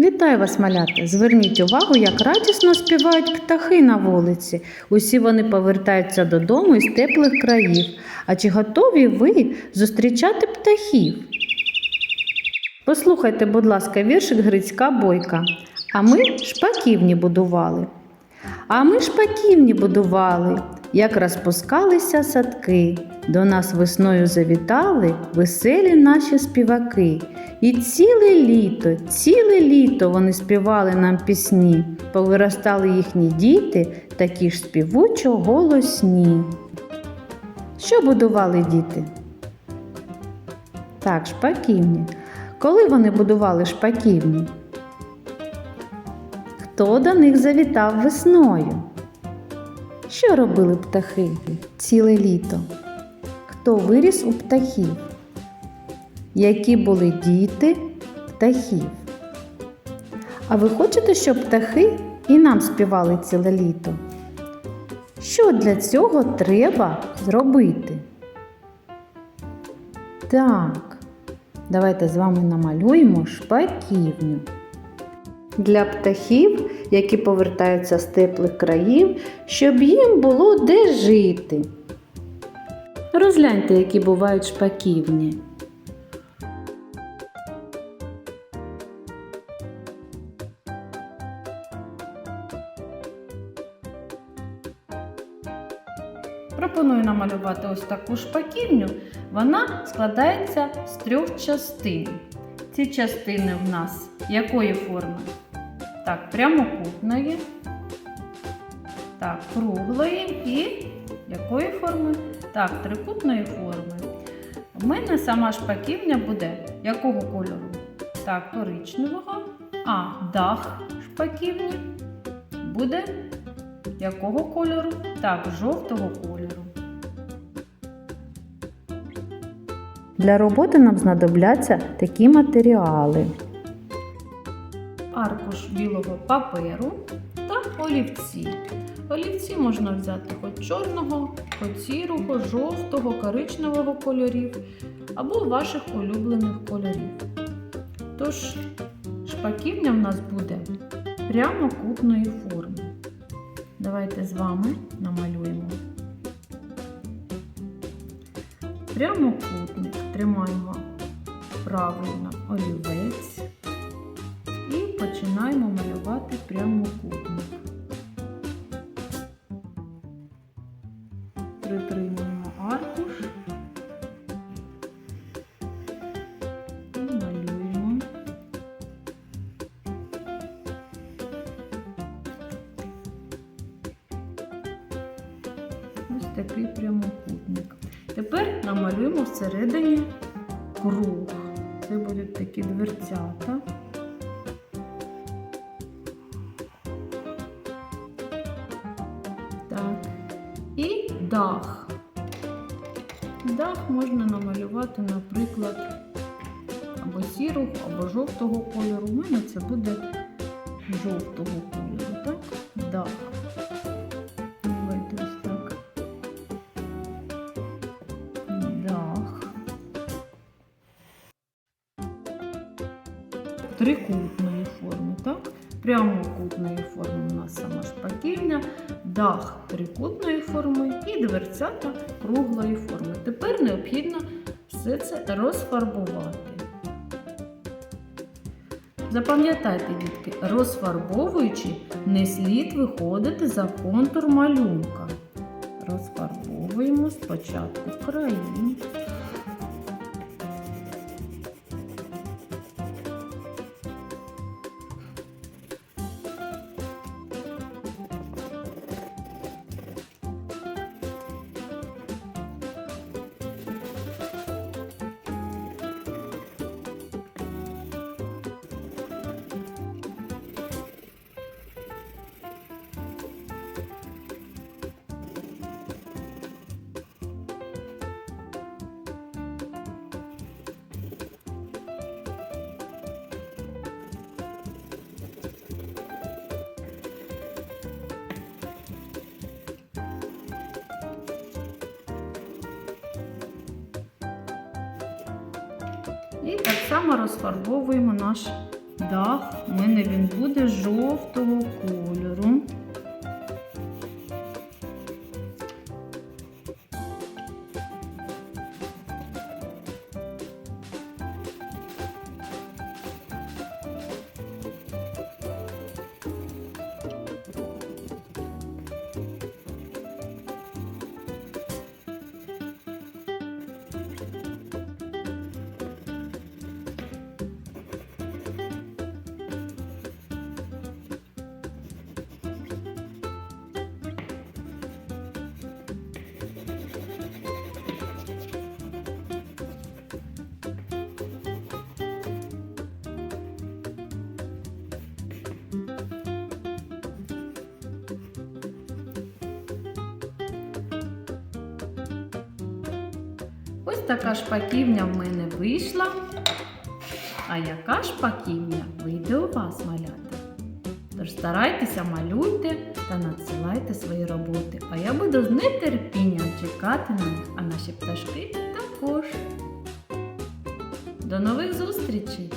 Вітаю вас, малята! Зверніть увагу, як радісно співають птахи на вулиці. Усі вони повертаються додому із теплих країв. А чи готові ви зустрічати птахів? Послухайте, будь ласка, віршик Грицька Бойка. А ми шпаківні будували. А ми шпаківні будували, як розпускалися садки. До нас весною завітали веселі наші співаки. І ціле літо, ціле літо вони співали нам пісні. Повиростали їхні діти, такі ж співучо голосні. Що будували діти? Так, шпаківні. Коли вони будували шпаківні? Хто до них завітав весною? Що робили птахи ціле літо? Хто виріс у птахів? Які були діти птахів? А ви хочете, щоб птахи і нам співали ціле літо? Що для цього треба зробити? Так, давайте з вами намалюємо шпаківню. Для птахів, які повертаються з теплих країв, щоб їм було де жити. Розгляньте, які бувають шпаківні. Пропоную намалювати ось таку шпаківню. Вона складається з трьох частин. Ці частини в нас якої форми? Так, прямокутної, так, круглої і якої форми? Так, трикутної форми. У мене сама шпаківня буде якого кольору? Так, коричневого. А дах шпаківні буде якого кольору? Так, жовтого кольору. Для роботи нам знадобляться такі матеріали. Аркуш білого паперу та олівці. Олівці можна взяти хоч чорного, хоч сірого, жовтого, коричневого кольорів або ваших улюблених кольорів. Тож, шпаківня в нас буде прямокутної форми. Давайте з вами намалюємо. Прямокутник тримаємо правильно олівець і починаємо малювати прямокутник. Такий прямокутник. Тепер намалюємо всередині круг. Це будуть такі дверцята. Так. І дах. Дах можна намалювати, наприклад, або сірого, або жовтого кольору. У мене це буде жовтого кольору, так? Дах. Трикутної форми, так? Прямокутної форми у нас сама шпаківня, дах трикутної форми і дверцята круглої форми. Тепер необхідно все це розфарбувати. Запам'ятайте, дітки, розфарбовуючи, не слід виходити за контур малюнка. Розфарбовуємо спочатку краї. І так само розфарбовуємо наш Дах у мене він буде жовтого кольору. Ось така шпаківня в мене вийшла. А яка шпаківня вийде у вас малята? Тож старайтеся, малюйте та надсилайте свої роботи. А я буду з нетерпінням чекати на них, а наші пташки також. До нових зустрічей!